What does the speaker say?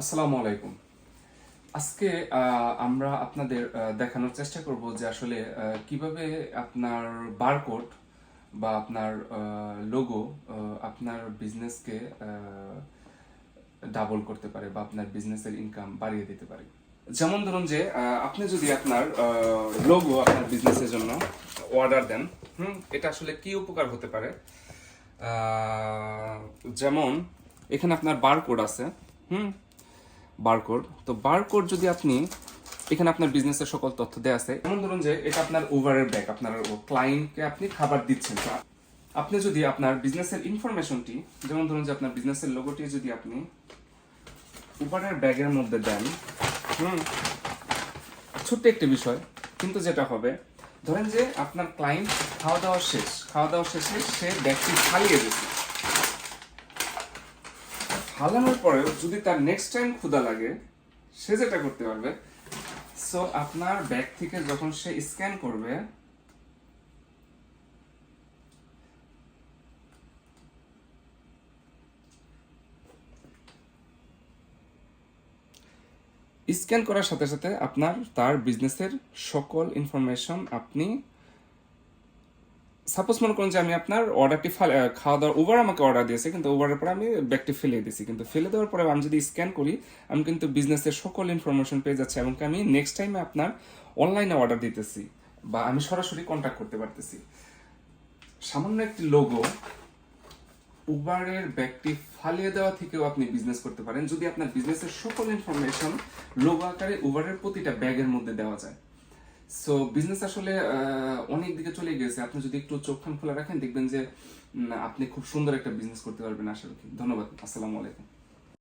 আসসালামু আলাইকুম। আজকে আমরা আপনাদের দেখানোর চেষ্টা করব যে আসলে কীভাবে আপনার বারকোড বা আপনার লোগো আপনার বিজনেসকে ডাবল করতে পারে বা আপনার বিজনেসের ইনকাম বাড়িয়ে দিতে পারে। যেমন ধরুন যে আপনি যদি আপনার লোগো আপনার বিজনেসের জন্য অর্ডার দেন, হুম, এটা আসলে কি উপকার হতে পারে? যেমন, এখানে আপনার বারকোড আছে, হুম বারকোড তো বারকোড যদি আপনি, এখানে আপনার বিজনেসের সকল তথ্য দেওয়া আছে, যেমন ধরুন যে এটা আপনার ওভারের ব্যাগ আপনার ক্লায়েন্টকে আপনি খাবার দিচ্ছেন। আপনি যদি আপনার বিজনেসের ইনফরমেশনটি যেমন ধরুন যে আপনার বিজনেসের লোগোটি যদি আপনি উবারের ব্যাগের মধ্যে দেন, হুম, ছোট্ট একটি বিষয়, কিন্তু যেটা হবে, ধরেন যে আপনার ক্লায়েন্ট খাওয়া দাওয়া শেষ খাওয়া দাওয়া শেষে সে ব্যাগটি ফালিয়ে দিচ্ছে। ফালানোর পরেও যদি তার নেক্সট টাইম ক্ষুধা লাগে, সে যেটা করতে পারবে সো আপনার ব্যাগ থেকে যখন সে স্ক্যান করবে স্ক্যান করার সাথে সাথে আপনার, তার বিজনেসের সকল ইনফরমেশন আপনি সাপোজ মনে করুন যে আমি আপনার অর্ডারটি খাওয়া দাওয়ার ওভার আমাকে অর্ডার দিয়েছে, কিন্তু ওভারের পরে আমি ব্যাগটি ফেলে দিয়েছি। কিন্তু ফেলে দেওয়ার পরে আমি যদি স্ক্যান করি, আমি কিন্তু বিজনেসের সকল ইনফরমেশন পেয়ে যাচ্ছি এবং আমি নেক্সট টাইমে আপনার অনলাইনে অর্ডার দিতেছি বা আমি সরাসরি কন্ট্যাক্ট করতে পারতেছি। সামান্য একটি লোগো উবারের ব্যাগটি ফালিয়ে দেওয়া থেকেও আপনি বিজনেস করতে পারেন, যদি আপনার বিজনেসের সকল ইনফরমেশন লোগো আকারে উবারের প্রতিটা ব্যাগের মধ্যে দেওয়া যায়। সো বিজনেস আসলে অনেক দিকে চলে গেছে আপনি যদি একটু চোখ খান খোলা রাখেন, দেখবেন যে আপনি খুব সুন্দর একটা বিজনেস করতে পারবেন, আশা রাখি। ধন্যবাদ। আসসালামু আলাইকুম।